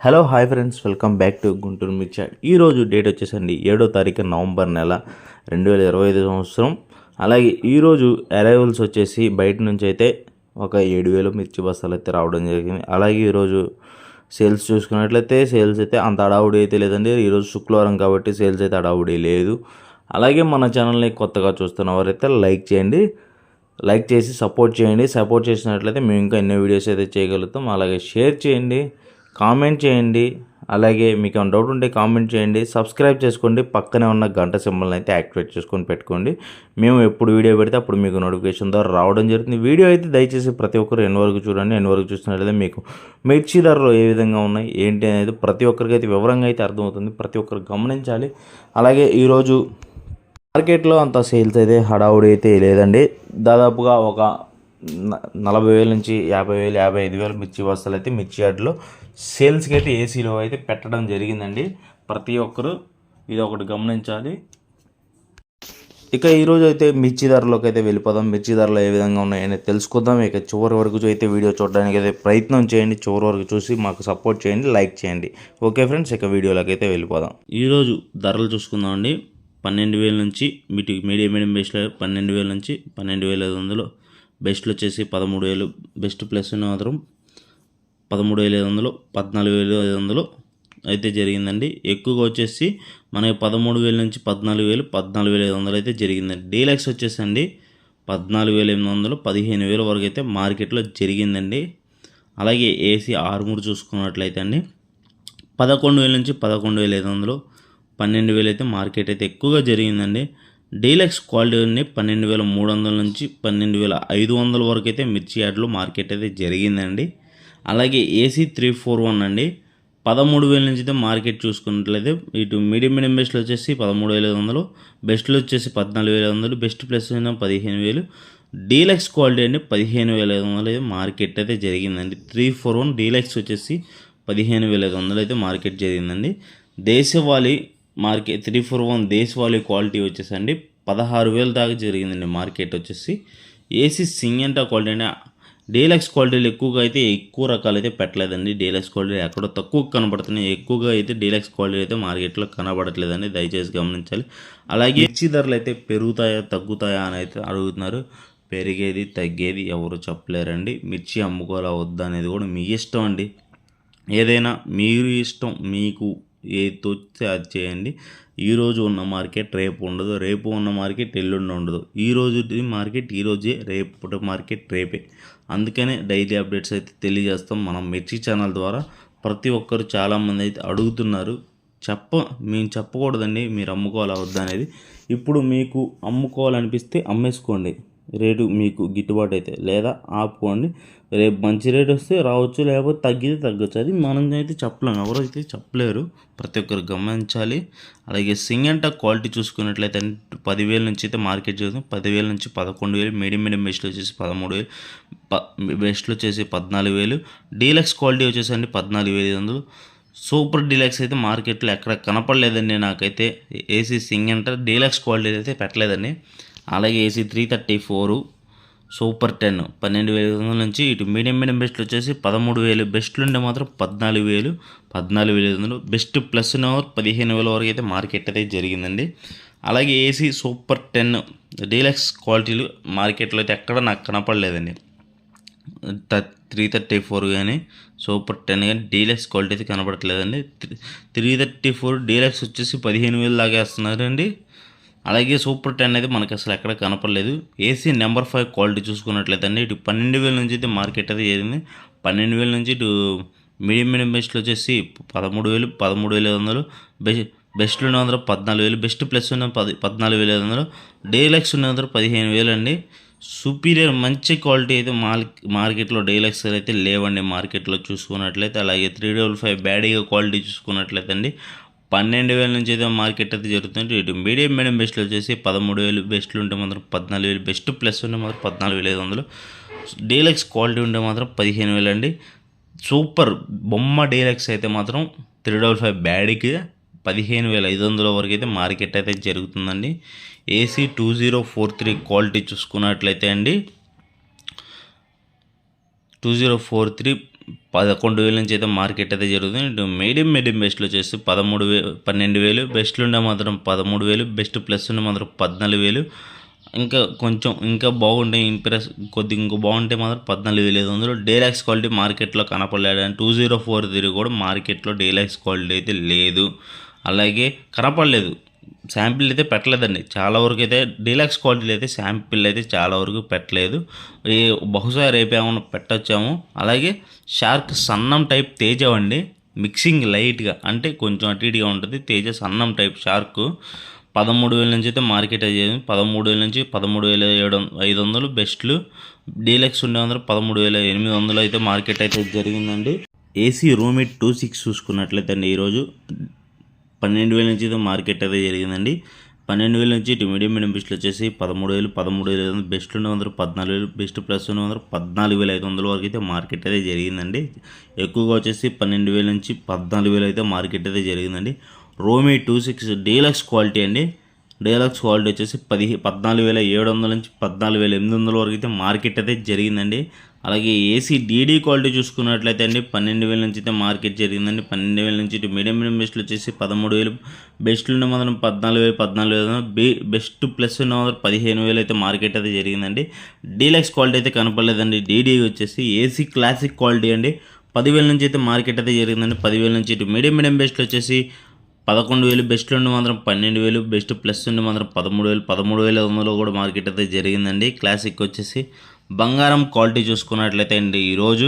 Hello hi friends welcome back to Guntur మిర్చాడ్ ఈరోజు date వచ్చేసండి ఏడో తారీఖు నవంబర్ నెల రెండు వేల ఇరవై ఐదు సంవత్సరం. అలాగే ఈరోజు అరైవల్స్ వచ్చేసి బయట నుంచి అయితే ఒక ఏడు వేలు మిర్చి బస్తాలు అయితే రావడం జరిగింది. అలాగే ఈరోజు సేల్స్ చూసుకున్నట్లయితే సేల్స్ అయితే అంత అడావుడి అయితే లేదండి. ఈరోజు శుక్రవారం కాబట్టి సేల్స్ అయితే అడావుడి లేదు. అలాగే మన ఛానల్ని కొత్తగా చూస్తున్న వారైతే లైక్ చేయండి. లైక్ చేసి సపోర్ట్ చేయండి. సపోర్ట్ చేసినట్లయితే మేము ఇంకా ఎన్నో వీడియోస్ అయితే చేయగలుగుతాం. అలాగే షేర్ చేయండి. కామెంట్ చేయండి. అలాగే మీకు ఏమైనా డౌట్ ఉంటే కామెంట్ చేయండి. సబ్స్క్రైబ్ చేసుకోండి. పక్కనే ఉన్న గంట సింబల్ని అయితే యాక్టివేట్ చేసుకొని పెట్టుకోండి. మేము ఎప్పుడు వీడియో పెడితే అప్పుడు మీకు నోటిఫికేషన్ ద్వారా రావడం జరుగుతుంది. వీడియో అయితే దయచేసి ప్రతి ఒక్కరు ఎన్ని వరకు చూడండి ఎన్ని వరకు చూసినట్లయితే మీకు మిర్చి ధరలు ఏ విధంగా ఉన్నాయి ఏంటి అనేది ప్రతి ఒక్కరికి అయితే వివరంగా అయితే అర్థమవుతుంది. ప్రతి ఒక్కరు గమనించాలి. అలాగే ఈరోజు మార్కెట్లో అంత సేల్స్ అయితే హడావుడి అయితే లేదండి. దాదాపుగా ఒక నలభై వేల నుంచి యాభై వేలు యాభై ఐదు వేలు మిర్చి బస్తాలు అయితే మిర్చి యార్డ్లో సేల్స్కి అయితే ఏసీలో అయితే పెట్టడం జరిగిందండి. ప్రతి ఒక్కరు ఇది ఒకటి గమనించాలి. ఇక ఈరోజు అయితే మిర్చి ధరలోకి అయితే వెళ్ళిపోదాం. మిర్చి ధరలు ఏ విధంగా ఉన్నాయని తెలుసుకుందాం. ఇక చివరి వరకు అయితే వీడియో చూడడానికి అయితే ప్రయత్నం చేయండి. చివరి వరకు చూసి మాకు సపోర్ట్ చేయండి లైక్ చేయండి. ఓకే ఫ్రెండ్స్ ఇక వీడియోలోకి అయితే వెళ్ళిపోదాం. ఈరోజు ధరలు చూసుకుందామండి. పన్నెండు వేల నుంచి మీటి మీడియం మీడియం బేస్లో పన్నెండు వేల నుంచి పన్నెండు వేల ఐదు వందలు బెస్ట్లు వచ్చేసి పదమూడు వేలు బెస్ట్ ప్లస్ మాత్రం పదమూడు వేల ఐదు వందలు పద్నాలుగు వేల ఐదు వందలు అయితే జరిగిందండి. ఎక్కువగా వచ్చేసి మనకి పదమూడు వేల నుంచి పద్నాలుగు వేలు పద్నాలుగు వేల ఐదు వందలు అయితే జరిగిందండి. డీలక్స్ వచ్చేసండి పద్నాలుగు వేల ఎనిమిది వందలు పదిహేను వేల వరకు అయితే మార్కెట్లో జరిగిందండి. అలాగే ఏసీ ఆర్మూర్ చూసుకున్నట్లయితే అండి పదకొండు వేల నుంచి పదకొండు వేల ఐదు వందలు పన్నెండు వేలు అయితే మార్కెట్ అయితే ఎక్కువగా జరిగిందండి. డీలక్స్ క్వాలిటీ పన్నెండు వేల మూడు వందల నుంచి పన్నెండు వేల ఐదు వందల వరకు అయితే మిర్చి యార్డ్లో మార్కెట్ అయితే జరిగిందండి. అలాగే ఏసీ త్రీ ఫోర్ వన్ అండి. పదమూడు వేల నుంచి అయితే మార్కెట్ చూసుకున్నట్లయితే ఇటు మీడియం మీడియం బెస్ట్లు వచ్చేసి పదమూడు వేల ఐదు వందలు బెస్ట్లు వచ్చేసి పద్నాలుగు వేల వందలు బెస్ట్ ప్లస్ అయినా పదిహేను వేలు. డీలక్స్ క్వాలిటీ అండి పదిహేను వేల ఐదు వందలు అయితే మార్కెట్ అయితే జరిగిందండి. త్రీ ఫోర్ వన్ డీలక్స్ వచ్చేసి పదిహేను వేల ఐదు వందలు అయితే మార్కెట్ జరిగిందండి. దేశవాళీ మార్కెట్ త్రీ ఫోర్ వన్ దేశవాళీ క్వాలిటీ వచ్చేసండి. పదహారు వేల దాకా జరిగిందండి మార్కెట్ వచ్చేసి. ఏసీ సింగంటా క్వాలిటీ అంటే డీలక్స్ క్వాలిటీలు ఎక్కువగా అయితే ఎక్కువ రకాలు అయితే పెట్టలేదండి. డీలక్స్ క్వాలిటీ ఎక్కడో తక్కువ కనబడుతున్నాయి. ఎక్కువగా అయితే డీలక్స్ క్వాలిటీ అయితే మార్కెట్లో కనబడట్లేదండి. దయచేసి గమనించాలి. అలాగే మిర్చి ధరలు అయితే పెరుగుతాయా తగ్గుతాయా అని అయితే అడుగుతున్నారు. పెరిగేది తగ్గేది ఎవరు చెప్పలేరండి. మిర్చి అమ్ముకోవాలా వద్దా అనేది కూడా మీ ఇష్టం అండి. ఏదైనా మీరు ఇష్టం మీకు ఏది తోచితే అది చేయండి ఈరోజు ఉన్న మార్కెట్ రేపు ఉండదు. రేపు ఉన్న మార్కెట్ ఎల్లుండి ఉండదు. ఈ రోజు మార్కెట్ ఈ రోజే రేపు మార్కెట్ రేపే. అందుకనే డైలీ అప్డేట్స్ అయితే తెలియజేస్తాం మనం మిర్చి ఛానల్ ద్వారా. ప్రతి ఒక్కరు చాలామంది అయితే అడుగుతున్నారు. చెప్ప మేము చెప్పకూడదండి మీరు అమ్ముకోవాలా వద్దా అనేది. ఇప్పుడు మీకు అమ్ముకోవాలనిపిస్తే అమ్మేసుకోండి. రేటు మీకు గిట్టుబాటు అయితే లేదా ఆపుకోండి. రేపు మంచి రేట్ వస్తే రావచ్చు లేకపోతే తగ్గితే తగ్గచ్చు. అది మనం అయితే చెప్పలేము ఎవరు అయితే చెప్పలేరు ప్రతి ఒక్కరు గమనించాలి. అలాగే సింగంట క్వాలిటీ చూసుకున్నట్లయితే పదివేల నుంచి అయితే మార్కెట్ చేస్తాం పదివేల నుంచి పదకొండు వేలు మీడియం మీడియం బెస్ట్లు వచ్చేసి పదమూడు వేలు ప బెస్ట్లు వచ్చేసి పద్నాలుగు వేలు. డీలక్స్ క్వాలిటీ వచ్చేసి అండి పద్నాలుగు వేల ఐదు వందలు. సూపర్ డీలక్స్ అయితే మార్కెట్లో ఎక్కడ కనపడలేదండి నాకైతే. ఏసీ సింగ్ డీలక్స్ క్వాలిటీ అయితే పెట్టలేదండి. అలాగే AC three thirty four super ten. పన్నెండు వేల ఐదు వందల నుంచి ఇటు మీడియం మీడియం బెస్ట్లు వచ్చేసి పదమూడు వేలు. బెస్ట్లు ఉంటే మాత్రం పద్నాలుగు వేలు. పద్నాలుగు వేల ఐదు వందలు. బెస్ట్ ప్లస్ పదిహేను వేల వరకు అయితే మార్కెట్ అయితే జరిగిందండి. అలాగే ఏసీ సూపర్ టెన్ డీలక్స్ క్వాలిటీలు మార్కెట్లో అయితే ఎక్కడ నాకు కనపడలేదండి. త్రీ థర్టీ ఫోర్ కానీ సూపర్ టెన్ కానీ డీలక్స్ క్వాలిటీ అయితే కనబడట్లేదండి త్రీ థర్టీ ఫోర్ డీలక్స్ వచ్చేసి పదిహేను వేలు దాకా వేస్తున్నారండి. అలాగే సూపర్ టెన్ అయితే మనకి అసలు ఎక్కడ కనపడలేదు. ఏసీ నెంబర్ ఫైవ్ క్వాలిటీ చూసుకున్నట్లయితే అండి ఇటు పన్నెండు వేల నుంచి అయితే మార్కెట్ అయితే చేరింది పన్నెండు వేల నుంచి ఇటు మీడియం మీడియం బెస్ట్లు వచ్చేసి పదమూడు వేలు పదమూడు వేల ఐదు వందలు బెస్ట్ బెస్ట్లు ఉన్న వందలు పద్నాలుగు వేలు బెస్ట్ ప్లస్ ఉన్న పది పద్నాలుగు వేల ఐదు వందలు డీలక్స్ ఉన్న వందలు పదిహేను వేలు అండి. సుపీరియర్ మంచి క్వాలిటీ అయితే మార్ మార్కెట్లో డీలక్స్ అయితే లేవండి మార్కెట్లో చూసుకున్నట్లయితే. అలాగే త్రీ డబుల్ ఫైవ్ బ్యాడీగా క్వాలిటీ చూసుకున్నట్లయితే అండి. పన్నెండు వేల నుంచి అయితే మార్కెట్ అయితే జరుగుతుంది ఇటు మీడియం మీడియం బెస్ట్లు వచ్చేసి పదమూడు వేలు బెస్ట్లు ఉంటే మాత్రం పద్నాలుగు వేలు బెస్ట్ ప్లస్ ఉంటే మాత్రం పద్నాలుగు వేల ఐదు వందలు. డీలక్స్ క్వాలిటీ ఉంటే మాత్రం పదిహేను వేలు అండి. సూపర్ బొమ్మ డీలక్స్ అయితే మాత్రం త్రీ డబల్ ఫైవ్ బ్యాడీకి పదిహేను వేల ఐదు వందల వరకు అయితే మార్కెట్ అయితే జరుగుతుందండి. AC two zero four three quality చూసుకున్నట్లయితే అండి. టూ జీరో ఫోర్ త్రీ పదకొండు వేల నుంచి అయితే మార్కెట్ అయితే జరుగుతుంది. ఇటు మీడియం మీడియం బెస్ట్లో వచ్చేసి పదమూడు వే పన్నెండు వేలు. బెస్ట్లు ఉండే మాత్రం పదమూడు వేలు. బెస్ట్ ప్లస్ ఉండే మాత్రం పద్నాలుగు వేలు. ఇంకా కొంచెం ఇంకా బాగుంటే ఇంప్రెస్ కొద్దిగా ఇంకా బాగుంటే మాత్రం పద్నాలుగు వేలు ఐదు వందలు. డేలాక్స్ క్వాలిటీ మార్కెట్లో కనపడలేదు. And two zero four three కూడా మార్కెట్లో డేలాక్స్ క్వాలిటీ అయితే లేదు. అలాగే కనపడలేదు. శాంపిల్ అయితే పెట్టలేదండి. చాలా వరకు అయితే డీలక్స్ క్వాలిటీలు అయితే శాంపిల్ అయితే చాలా వరకు పెట్టలేదు. ఈ బహుశా రేపు ఏమైనా పెట్టొచ్చాము. అలాగే షార్క్ సన్నం టైప్ తేజ అండి. మిక్సింగ్ లైట్గా అంటే కొంచెం అటు ఇటుగా ఉంటుంది. తేజ సన్నం టైప్ షార్క్. పదమూడు వేల నుంచి అయితే మార్కెట్ అయ్యేది పదమూడు వేల నుంచి పదమూడు వేల ఏడు ఐదు వందలు బెస్ట్లు. డీలక్స్ ఉండే వందలు పదమూడు వేల ఎనిమిది వందలు అయితే మార్కెట్ అయితే జరిగిందండి. AC room eight two six చూసుకున్నట్లయితే అండి ఈరోజు పన్నెండు వేల నుంచి అయితే మార్కెట్ అయితే జరిగిందండి. పన్నెండు వేల నుంచి ఇటు మీడియం మీడియం బెస్ట్లు వచ్చేసి పదమూడు వేలు పదమూడు వేల ఐదు బెస్ట్ ఉన్న వందలు పద్నాలుగు వేలు బెస్ట్ ప్లస్ ఉన్న వందలు పద్నాలుగు వేల ఐదు వందల వరకు అయితే మార్కెట్ అయితే జరిగిందండి. ఎక్కువగా వచ్చేసి పన్నెండు వేల నుంచి పద్నాలుగు వేలు అయితే మార్కెట్ అయితే జరిగిందండి. రోమీ టూ సిక్స్ డీలక్స్ క్వాలిటీ అండి. డీలక్స్ క్వాలిటీ వచ్చేసి పది పద్నాలుగు వేల ఏడు వందల నుంచి పద్నాలుగు వేల ఎనిమిది వందల వరకు అయితే మార్కెట్ అయితే జరిగిందండి. అలాగే ఏసీ డీడీ క్వాలిటీ చూసుకున్నట్లయితే అండి పన్నెండు వేల నుంచి అయితే మార్కెట్ జరిగిందండి. పన్నెండు వేల నుంచి ఇటు మీడియం మీడియం బెస్ట్లు వచ్చేసి పదమూడు వేలు. బెస్ట్లు ఉన్న మాత్రం పద్నాలుగు వేలు పద్నాలుగు వేలు బే బెస్ట్ ప్లస్ ఉన్న మాత్రం పదిహేను వేలు అయితే మార్కెట్ అయితే జరిగిందండి. డీలక్స్ క్వాలిటీ అయితే కనపడలేదండి. డీడీ వచ్చేసి ఏసీ క్లాసిక్ క్వాలిటీ అండి. పదివేల నుంచి అయితే మార్కెట్ అయితే జరిగిందండి. పదివేల నుంచి ఇటు మీడియం మీడియం బెస్ట్లు వచ్చేసి పదకొండు వేలు. బెస్ట్ ఉండి మాత్రం పన్నెండు వేలు. బెస్ట్ ప్లస్ ఉండి మాత్రం పదమూడు వేలు. పదమూడు వేల వందలో కూడా మార్కెట్ అయితే జరిగిందండి. క్లాసిక్ వచ్చేసి బంగారం క్వాలిటీ చూసుకున్నట్లయితే అండి ఈరోజు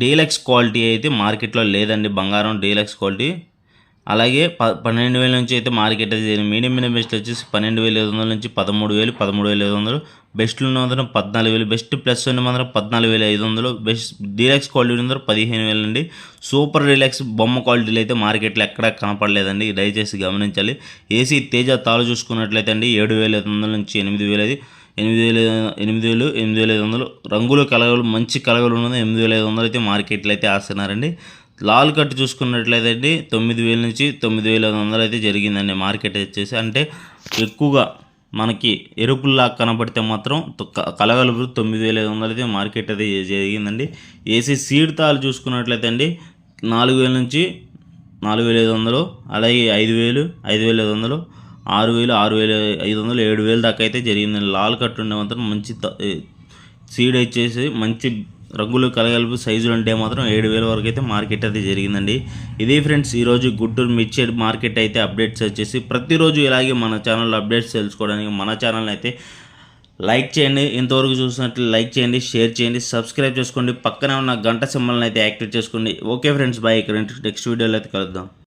డీలక్స్ క్వాలిటీ అయితే మార్కెట్లో లేదండి బంగారం డీలక్స్ క్వాలిటీ. అలాగే ప పన్నెండు వేల నుంచి అయితే మార్కెట్ అయితే మీడియం మీడియం బెస్ట్ వచ్చేసి పన్నెండు వేల ఐదు వందల నుంచి పదమూడు వేలు పదమూడు వేల ఐదు వందలు. బెస్ట్లు ఉన్న మాత్రం పద్నాలుగు వేలు బెస్ట్ ప్లస్ ఉన్న మాత్రం పద్నాలుగు వేల ఐదు వందలు. బెస్ట్ డీలక్స్ క్వాలిటీ ఉన్న పదిహేను వేలు అండి. సూపర్ డీలక్స్ బొమ్మ క్వాలిటీలు అయితే మార్కెట్లో ఎక్కడా కనపడలేదండి. దయచేసి గమనించాలి. ఏసీ తేజ తాಳು చూసుకున్నట్లయితే అండి ఏడు వేల ఐదు వందల నుంచి ఎనిమిది వేల అది ఎనిమిది వేల ఎనిమిది వేలు ఎనిమిది వేల ఐదు వందలు రంగుల కలగలు మంచి కలగలు ఉన్నది ఎనిమిది వేల ఐదు వందలు అయితే మార్కెట్లో అయితే ఆస్తున్నారండి. లాల్ కట్ చూసుకున్నట్లయితే అండి తొమ్మిది వేల నుంచి తొమ్మిది వేల ఐదు వందలు అయితే జరిగిందండి మార్కెట్ వచ్చేసి. అంటే ఎక్కువగా మనకి ఎరుపుల్లా కనబడితే మాత్రం క- కలగలుపు తొమ్మిది వేల ఐదు వందలు అయితే మార్కెట్ అయితే జరిగిందండి. ఏసీ సీడ్ తాలు చూసుకున్నట్లయితే అండి నాలుగు వేల నుంచి నాలుగు వేల ఐదు వందలు అలాగే ఐదు వేలు ఐదు వేల ఐదు వందలు ఆరు వేలు ఆరు వేలు ఐదు వందలు ఏడు వేలు దాకా అయితే జరిగిందండి లాల్ కట్ ఉండే మాత్రం మంచి త- సీడ్ వచ్చేసి మంచి రంగులు కలగలుపు సైజులు ఉంటే మాత్రం ఏడు వేల వరకు అయితే మార్కెట్ అయితే జరిగిందండి. ఇది ఫ్రెండ్స్ ఈరోజు గుంటూరు మిర్చి మార్కెట్ అయితే అప్డేట్స్ వచ్చేసి ప్రతిరోజు ఇలాగే మన ఛానల్లో అప్డేట్స్ తెలుసుకోవడానికి మన ఛానల్ అయితే లైక్ చేయండి. ఇంతవరకు చూసినట్లు లైక్ చేయండి షేర్ చేయండి సబ్స్క్రైబ్ చేసుకోండి. పక్కనే ఉన్న గంట సింబల్ని అయితే యాక్టివేట్ చేసుకోండి. Okay friends bye. ఇక్కడ నెక్స్ట్ వీడియోలో అయితే కలుద్దాం.